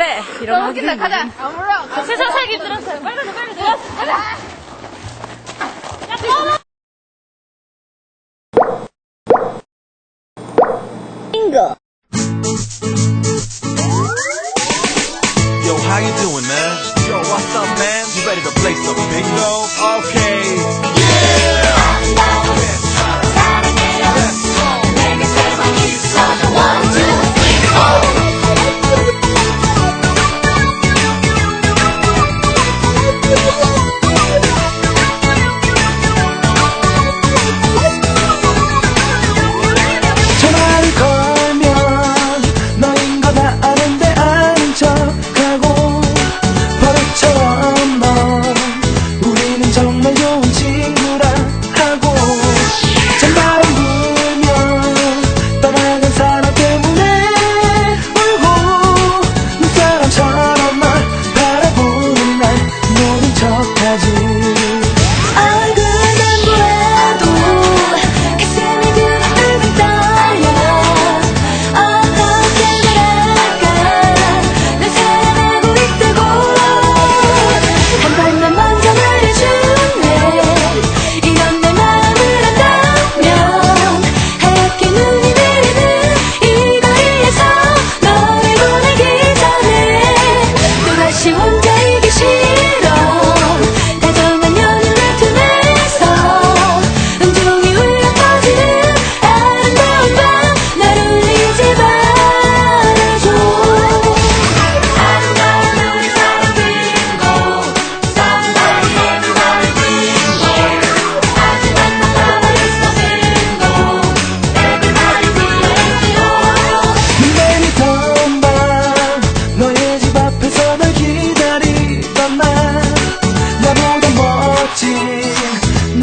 놀래. 이런 거. 웃긴다. 가자. 아무러. 아, 세상 살기 들었어요. 빨리 가자. 빨리 들어 가자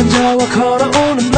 혼자와 걸어오는